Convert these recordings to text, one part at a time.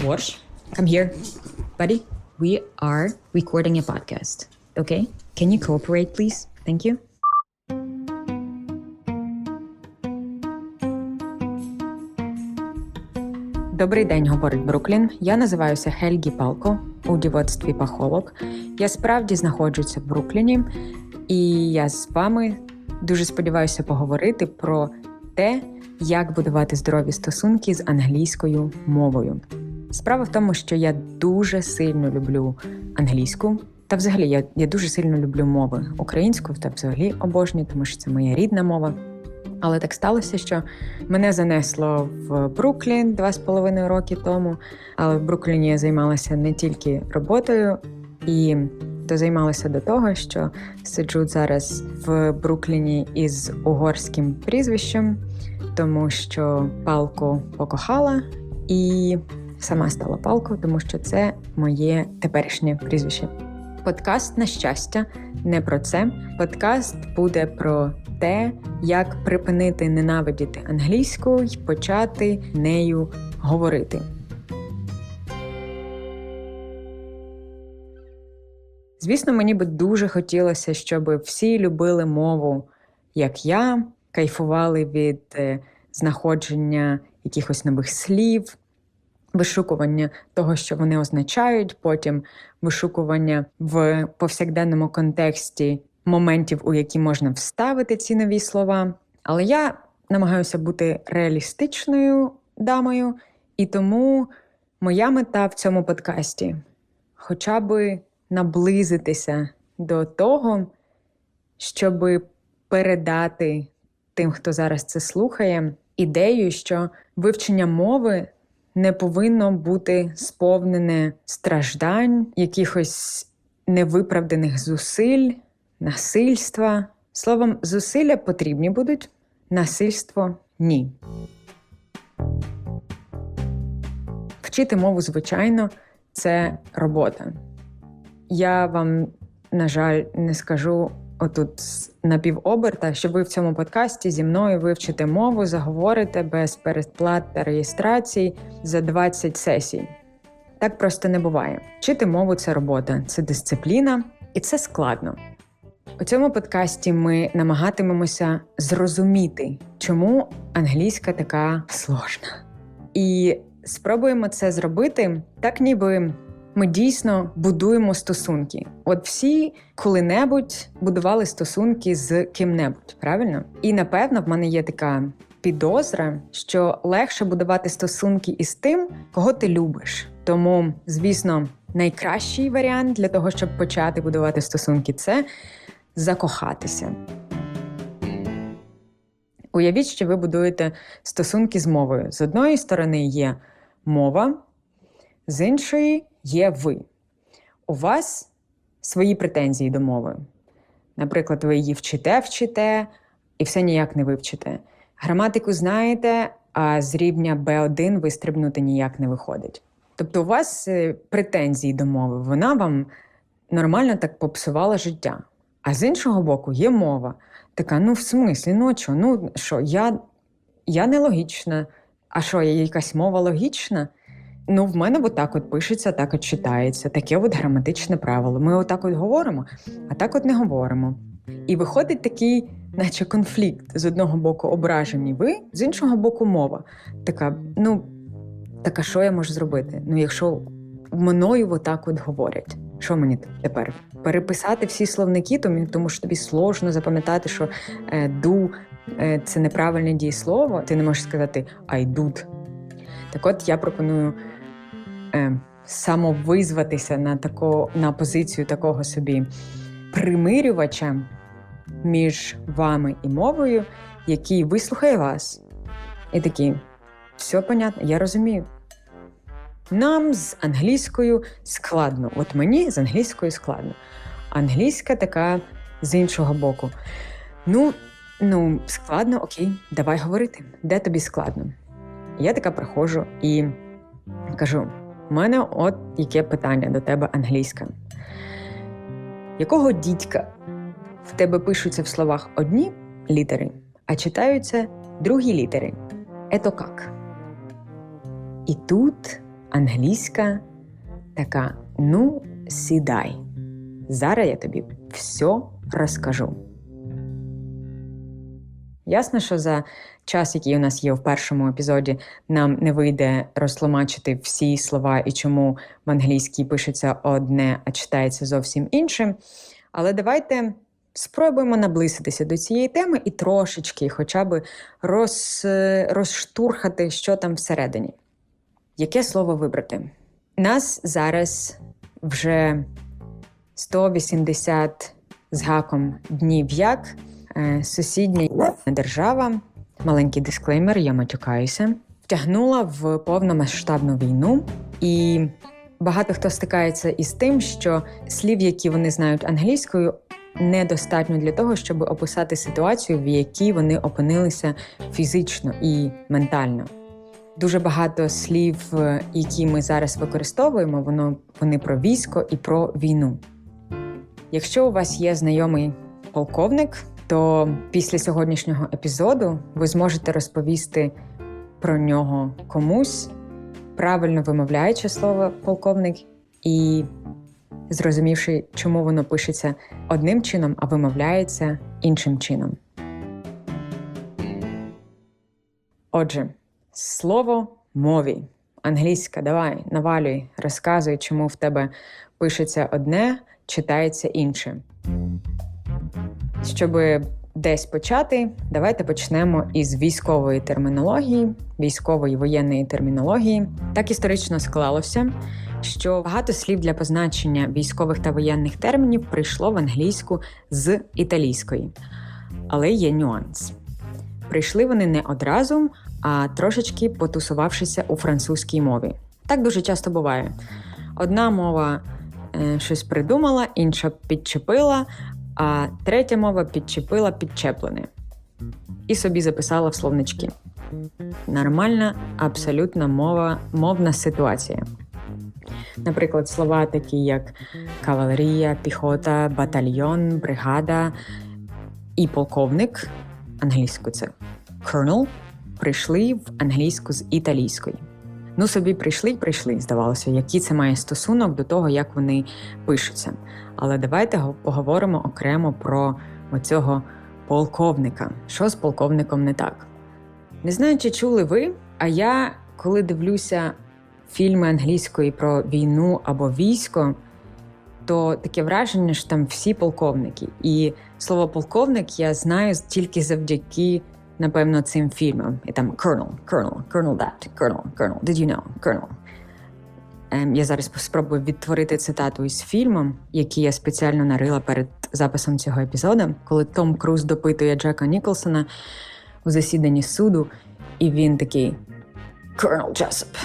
Warsh, come here. Buddy, we are recording a podcast, okay? Can you cooperate, please? Thank you. Добрий день, говорить Бруклін. Я називаюся Хельгі Палко у дівоцтві пахолог. Я справді знаходжуся в Брукліні, і я з вами дуже сподіваюся поговорити про те, як будувати здорові стосунки з англійською мовою. Справа в тому, що я дуже сильно люблю англійську, та взагалі я, я дуже сильно люблю мови українську та взагалі обожнюю, тому що це моя рідна мова. Але так сталося, що мене занесло в Бруклін два з половиною роки тому. Але в Брукліні я займалася не тільки роботою і дозаймалася до того, що сиджу зараз в Брукліні із угорським прізвищем, тому що палку покохала і сама стала палкою, тому що це моє теперішнє прізвище. Подкаст на щастя не про це. Подкаст буде про те, як припинити ненавидіти англійську і почати нею говорити. Звісно, мені би дуже хотілося, щоб всі любили мову, як я, кайфували від е, знаходження якихось нових слів, вишукування того, що вони означають, потім вишукування в повсякденному контексті моментів, у які можна вставити ці нові слова. Але я намагаюся бути реалістичною дамою, і тому моя мета в цьому подкасті хоча би наблизитися до того, щоб передати тим, хто зараз це слухає, ідею, що вивчення мови не повинно бути сповнене страждань, якихось невиправданих зусиль, насильства. Словом, зусилля потрібні будуть, насильство ні. Вчити мову, звичайно, це робота. Я вам, на жаль, не скажу отут на півоберта, що ви в цьому подкасті зі мною вивчите мову, заговорите без передплат та реєстрацій за 20 сесій. Так просто не буває. Вчити мову це робота, це дисципліна, і це складно. У цьому подкасті ми намагатимемося зрозуміти, чому англійська така сложна. І спробуємо це зробити так, ніби ми дійсно будуємо стосунки. От всі коли-небудь будували стосунки з ким-небудь, правильно? І напевно в мене є така підозра, що легше будувати стосунки із тим, кого ти любиш. Тому, звісно, найкращий варіант для того, щоб почати будувати стосунки, це закохатися. Уявіть, що ви будуєте стосунки з мовою. З одної сторони є мова, з іншої є ви. У вас свої претензії до мови. Наприклад, ви її вчите, вчите і все ніяк не вивчите. Граматику знаєте, а з рівня B1 вистрибнути ніяк не виходить. Тобто, у вас е, претензії до мови, вона вам нормально так попсувала життя. А з іншого боку, є мова. Така, ну в смислі, ну що, ну що, я я нелогічна. А що, є якась мова логічна? Ну, в мене отак от пишеться, так от читається, таке от граматичне правило. Ми отак от говоримо, а так от не говоримо. І виходить такий, наче конфлікт з одного боку ображені ви, з іншого боку, мова. Така, ну, така, що я можу зробити? Ну, якщо мною отак от говорять. Що мені тепер? Переписати всі словники, тому що тобі сложно запам'ятати, що е, ду е, це неправильне дієслово. Ти не можеш сказати I do. Так от я пропоную самовизватися на тако, на позицію такого собі примирювача між вами і мовою, який вислухає вас. І такий, все понятно, я розумію. Нам з англійською складно. От мені з англійською складно. Англійська така з іншого боку. Ну, ну, складно, окей, давай говорити. Де тобі складно? Я така приходжу і кажу: у мене от яке питання до тебе англійська. Якого дідька в тебе пишуться в словах одні літери, а читаються другі літери? Ето как? І тут англійська така: ну, сідай. Зараз я тобі все розкажу. Ясно, що за час, який у нас є в першому епізоді, нам не вийде розтлумачити всі слова і чому в англійській пишеться одне, а читається зовсім інше. Але давайте спробуємо наблизитися до цієї теми і трошечки, хоча б роз, розштурхати, що там всередині. Яке слово вибрати? Нас зараз вже 180 з гаком днів як сусідня держава, маленький дисклеймер, я матюкаюся, втягнула в повномасштабну війну, і багато хто стикається із тим, що слів, які вони знають англійською, недостатньо для того, щоб описати ситуацію, в якій вони опинилися фізично і ментально. Дуже багато слів, е, які ми зараз використовуємо, воно вони про військо і про війну. Якщо у вас є знайомий полковник, то після сьогоднішнього епізоду ви зможете розповісти про нього комусь, правильно вимовляючи слово полковник, і зрозумівши, чому воно пишеться одним чином, а вимовляється іншим чином. Отже, слово мові. Англійська, давай, навалюй, розказуй, чому в тебе пишеться одне, читається інше. Щоб десь почати, давайте почнемо із військової термінології, військової воєнної термінології. Так історично склалося, що багато слів для позначення військових та воєнних термінів прийшло в англійську з італійської. Але є нюанс. Прийшли вони не одразу, а трошечки потусувавшися у французькій мові. Так дуже часто буває. Одна мова е, щось придумала, інша підчепила, а третя мова підчепила підчеплене і собі записала в словнички. Нормальна, абсолютно мова, мовна ситуація. Наприклад, слова такі як кавалерія, піхота, батальйон, бригада і полковник англійською це colonel, прийшли в англійську з італійської. Ну, собі прийшли й прийшли, здавалося, який це має стосунок до того, як вони пишуться. Але давайте поговоримо окремо про оцього полковника. Що з полковником не так? Не знаю, чи чули ви, а я, коли дивлюся фільми англійської про війну або військо, то таке враження, що там всі полковники. І слово полковник я знаю тільки завдяки, напевно, цим фільмам. І там Colonel, Colonel, Colonel that, Colonel, Colonel, did you know, Colonel. Ем, я зараз спробую відтворити цитату із фільмом, який я спеціально нарила перед записом цього епізоду, коли Том Круз допитує Джека Ніколсона у засіданні суду, і він такий: Colonel Jessup,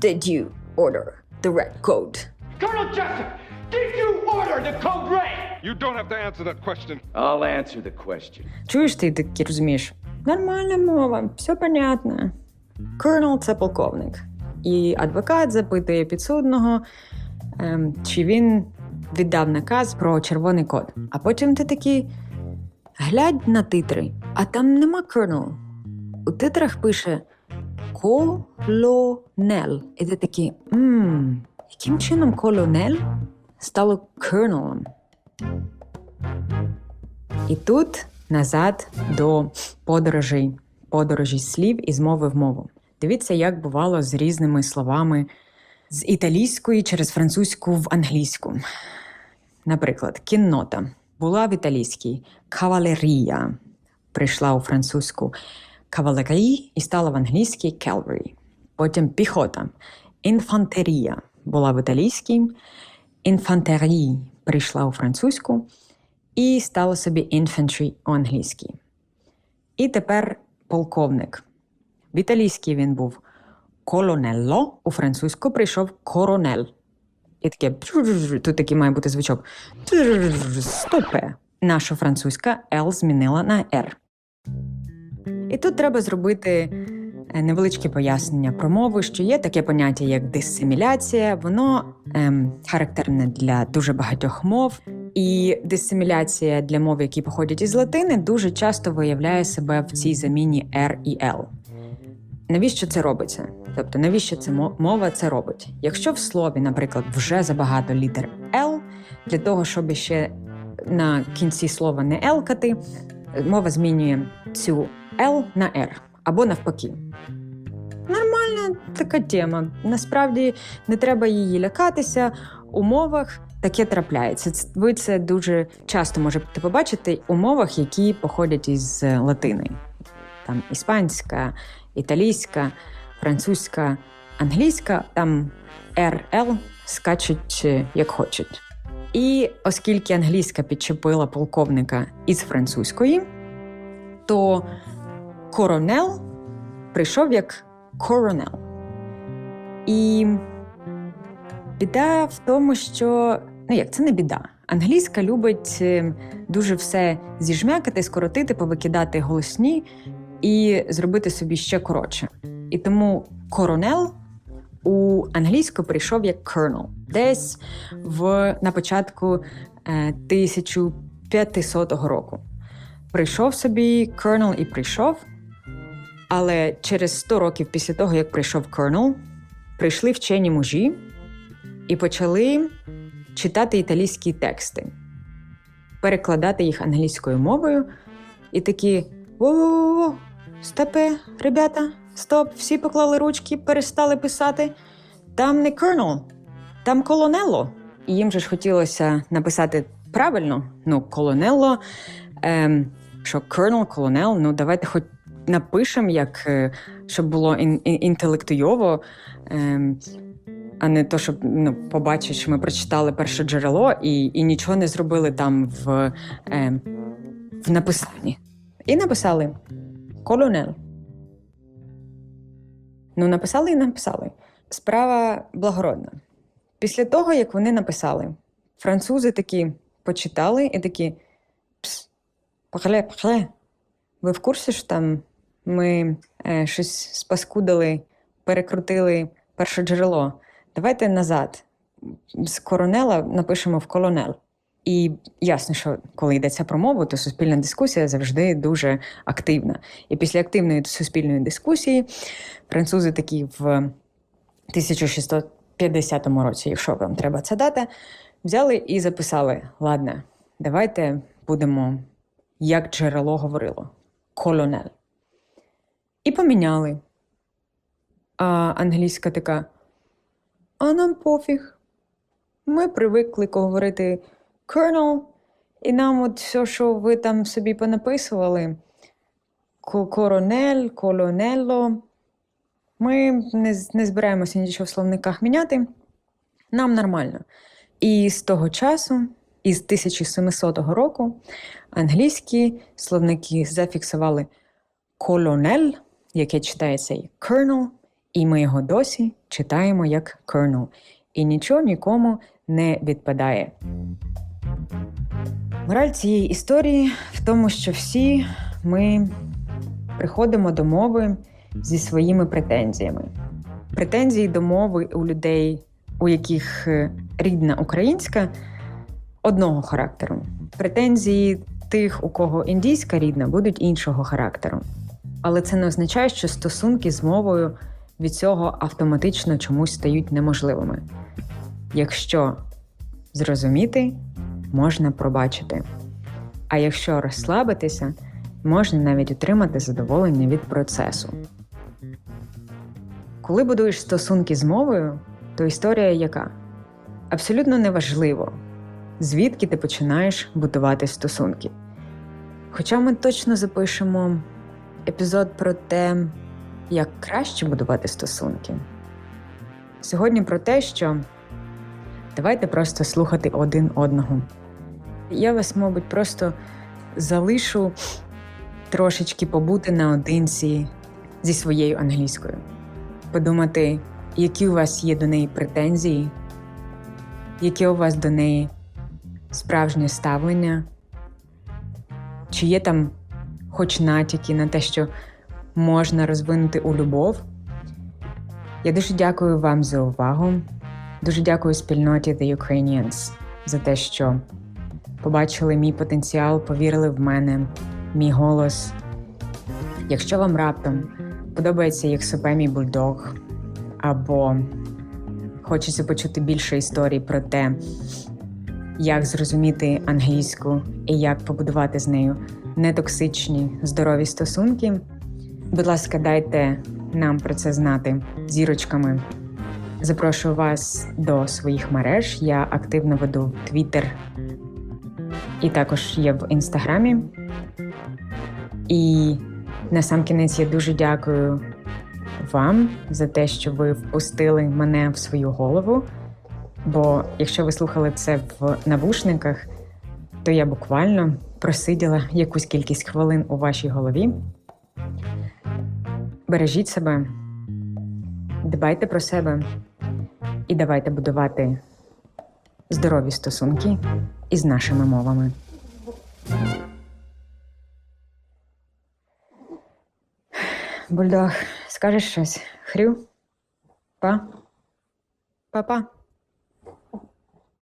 did you order the red code? Colonel Jessup, did you order the code red? You don't have to answer that question. I'll answer the question. Чуєш ти таки розумієш? Нормальна мова, все понятно. Colonel – це полковник. І адвокат запитує підсудного, ем, чи він віддав наказ про червоний код. А потім ти такий глядь на титри, а там нема Colonel. У титрах пише колонел. І ти такий, мм, яким чином колонел стало Colonel? І тут назад до подорожей, подорожі слів із мови в мову. Дивіться, як бувало з різними словами з італійської через французьку в англійську. Наприклад, кіннота була в італійській кавалерія, прийшла у французьку кавалерій і стала в англійській cavalry. Потім піхота, інфантерія була в італійській, інфантерій прийшла у французьку і стало собі infantry у англійській. І тепер полковник. В італійській він був колонелло, у французьку прийшов коронель. І таке тут такий має бути звучок. Стопе. Наша французька L змінила на R. І тут треба зробити невеличке пояснення про мову, що є таке поняття, як дисиміляція. Воно ем, характерне для дуже багатьох мов. І дисиміляція для мов, які походять із латини, дуже часто виявляє себе в цій заміні R і L. Навіщо це робиться? Тобто, навіщо це мова це робить? Якщо в слові, наприклад, вже забагато літер L, для того, щоб ще на кінці слова не елкати, мова змінює цю L на R або навпаки. Нормальна така тема. Насправді не треба її лякатися. У мовах таке трапляється. Ви це дуже часто можете побачити у мовах, які походять із е, латини. Там іспанська, італійська, французька, англійська, там RL скачуть е, як хочуть. І оскільки англійська підчепила полковника із французької, то коронел прийшов як коронел. І біда в тому, що ну як це не біда. Англійська любить е, дуже все зіжмякати, скоротити, повикидати голосні і зробити собі ще коротше. І тому коронел у англійську прийшов як colonel. Десь в, на початку е, 1500 року. Прийшов собі colonel і прийшов. Але через 100 років після того, як прийшов Colonel, прийшли вчені мужі і почали читати італійські тексти, перекладати їх англійською мовою, і такі: во-во-во, стопе, ребята, стоп, всі поклали ручки, перестали писати. Там не Colonel, там колонело. І їм же ж хотілося написати правильно, ну, колонело, ем, що Colonel, колонел, ну давайте хоч напишемо, як е, щоб було ін- ін- інтелектуйово, ем, а не то, щоб ну, побачити, що ми прочитали перше джерело і, і нічого не зробили там в, ем, в написанні. І написали колонел. Ну, написали і написали. Справа благородна. Після того, як вони написали, французи такі почитали і такі пс, пахле, пахле. Ви в курсі, що там ми е, щось спаскудили, перекрутили перше джерело. Давайте назад. З коронела напишемо в колонел. І ясно, що коли йдеться про мову, то суспільна дискусія завжди дуже активна. І після активної суспільної дискусії французи такі в 1650 році, якщо вам треба ця дата, взяли і записали: ладно, давайте будемо, як джерело говорило, колонел. І поміняли. А англійська така: а нам пофіг. Ми привикли говорити Colonel, і нам от все, що ви там собі понаписували, коронель, колонелло, ми не, не збираємося нічого в словниках міняти. Нам нормально. І з того часу, із 1700 року, англійські словники зафіксували колонель, яке читається як colonel, і ми його досі читаємо як colonel. І нічого нікому не відпадає. Мораль цієї історії в тому, що всі ми приходимо до мови зі своїми претензіями. Претензії до мови у людей, у яких е, рідна українська, одного характеру. Претензії тих, у кого індійська рідна, будуть іншого характеру. Але це не означає, що стосунки з мовою від цього автоматично чомусь стають неможливими. Якщо зрозуміти, можна пробачити. А якщо розслабитися, можна навіть отримати задоволення від процесу. Коли будуєш стосунки з мовою, то історія яка? Абсолютно неважливо, звідки ти починаєш будувати стосунки. Хоча ми точно запишемо епізод про те, як краще будувати стосунки. Сьогодні про те, що давайте просто слухати один одного. Я вас, мабуть, просто залишу трошечки побути наодинці зі своєю англійською, подумати, які у вас є до неї претензії, яке у вас до неї справжнє ставлення, чи є там хоч натяки на те, що можна розвинути у любов. Я дуже дякую вам за увагу. Дуже дякую спільноті The Ukrainians за те, що побачили мій потенціал, повірили в мене, мій голос. Якщо вам раптом подобається, як себе мій бульдог, або хочеться почути більше історій про те, як зрозуміти англійську і як побудувати з нею нетоксичні здорові стосунки. Будь ласка, дайте нам про це знати зірочками. Запрошую вас до своїх мереж. Я активно веду Твіттер і також є в інстаграмі. І на сам кінець я дуже дякую вам за те, що ви впустили мене в свою голову. Бо якщо ви слухали це в навушниках, то я буквально просиділа якусь кількість хвилин у вашій голові. Бережіть себе, дбайте про себе і давайте будувати здорові стосунки із нашими мовами. Бульдог, скажеш щось? Хрю? Па? Па-па.